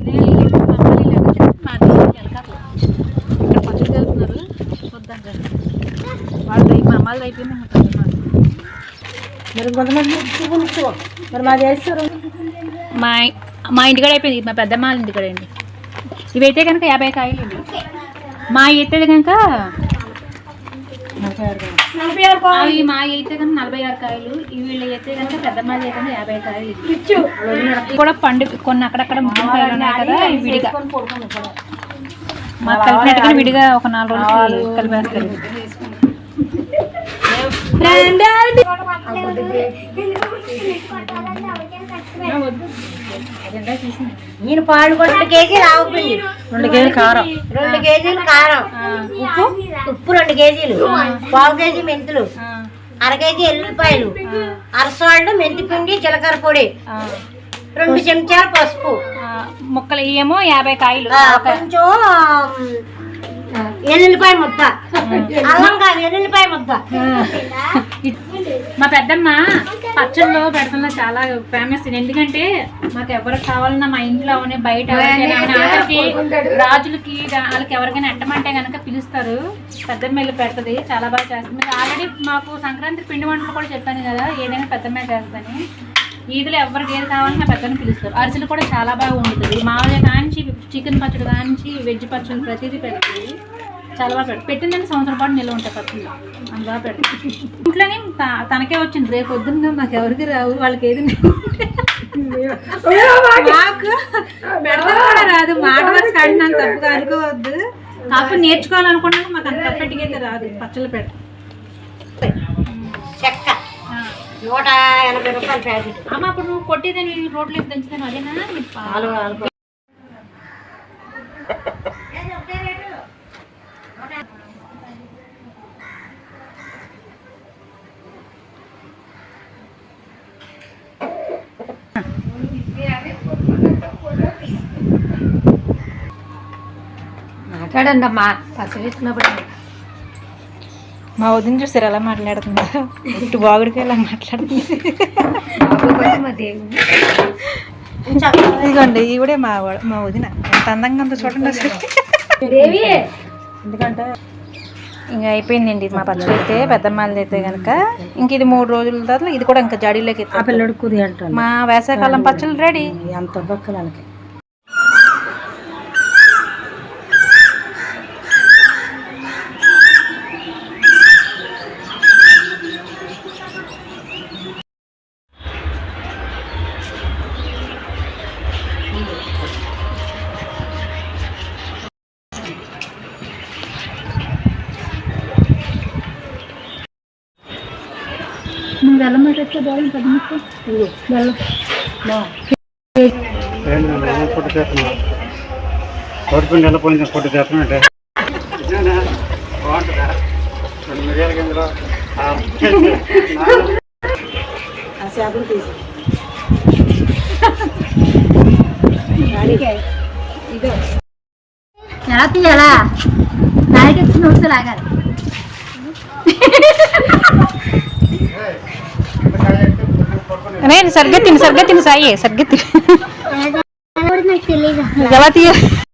మా అన్నయ్య వెనకాల. అయిపోయి మా అయిపోయింది మరి మాది మా మా ఇంటికాడ అయిపోయింది మా పెద్దమ్మ వాళ్ళ ఇంటికాడ అండి ఇవైతే కనుక యాభై కాయలు అండి మా అయితే కనుక అవి మా అయితే కనుక నలభై ఆరు కాయలు వీళ్ళు అయితే కనుక పెద్దమ్మ అయితే కనుక యాభై కాయలు కూడా పండు కొన్ని అక్కడక్కడ ముగ్గురు కాయలు ఉన్నాయి కదా విడిగా. మాకు కలిపినట్టుగా విడిగా ఒక నాలుగు రోజులు కలిపేస్తారు. నేను రెండు కేజీలు పిండి రెండు కేజీలు కారం. రెండు కేజీలు కారం. ఉప్పు ఉప్పు రెండు కేజీలు పావు కేజీ మెంతులు అర కేజీ ఎల్లుల్లిపాయలు అరసాళ్ళు మెంతి పిండి జీలకర్ర పొడి రెండు చెంచాలు పసుపు. ముక్కలు ఏమో యాభై కాయలు. కొంచెం ఎల్లుల్లిపాయ ముద్ద. అల్లం కాదు ఎల్లుల్లిపాయ ముద్ద. మా పెద్దమ్మ పచ్చళ్ళు పెడుతున్న చాలా ఫేమస్ ఎందుకంటే మాకు ఎవరికి కావాలన్నా మా ఇంట్లో అవని బయట ఆఖరికి రాజులకి వాళ్ళకి ఎవరికైనా ఎట్టమంటే కనుక పిలుస్తారు. పెద్దమ్మ వెళ్ళి పెడుతుంది. చాలా బాగా చేస్తుంది. ఆల్రెడీ మాకు సంక్రాంతి పిండి వంటలు కూడా చెప్పాను కదా ఏదైనా పెద్దమ్మ చేస్తుందని. ఈదులో ఎవరికి ఏది కావాలన్నా పెద్దమ్మ పిలుస్తారు. అరిసెలు కూడా చాలా బాగా ఉంటుంది మామూలుగా కాంచి చికెన్ పచ్చడి కాంచి వెజ్ పచ్చడి ప్రతిదీ పెడుతుంది. చాలా బాగా పెడతారు. పెట్టిందని సంవత్సరం పాటు నిల్వ ఉంటాయి పచ్చళ్ళు అంత బాగా పెడతారు. ఇంట్లోనే తనకే వచ్చింది. రేపు పొద్దున్న మాకు ఎవరికి రావు వాళ్ళకి ఏది మాకు రాదు. మాట ఆడినాను తప్పుగా అనుకోవద్దు. కాకపోతే నేర్చుకోవాలనుకున్నాక మాకు అంత పర్ఫెక్ట్గా అయితే రాదు. పచ్చళ్ళు పెట్ట చెక్క. నూట ఎనభై రూపాయలు ప్యాకెట్. అమ్మ అప్పుడు నువ్వు కొట్టేదని రోడ్లు దంచుతాను. అదేనా? మాట్లాడండి అమ్మా. పచ్చడి ఇచ్చినప్పుడు మా వదిన చూసారు ఎలా మాట్లాడుతుందా? ఇటు బాగుడికి ఎలా మాట్లాడుతుంది. ఇదిగోండి ఈవిడే మా మా వదిన. ఎంత అందంగా ఉందో చూడండి అసలు. ఎందుకంటే ఇంకా అయిపోయిందండి మా పచ్చడి అయితే పెద్దమ్మాలది అయితే కనుక ఇంక ఇది మూడు రోజుల తర్వాత ఇది కూడా ఇంకా జాడీలోకి ఆ ఎత్తాం. పిల్లడు కుది అంటాను మా వేసవికాలం పచ్చళ్ళు రెడీ. ఎంత బొక్కలకి పెద్దమ్మకు వెళ్ళం పొట్టు చేస్తున్నా. కోడిపిండి ఎలా పోయింది పొట్టు చేస్తున్నా అంటే బాగుంటుందా? రెండు మిరియాల గింజలు. చేపలు తీసి ఎలా తీయాలా? నాయకి వస్తే లాగాలి. नाही सरगतीन सरगतीन साई आहे सरगतीन गवाती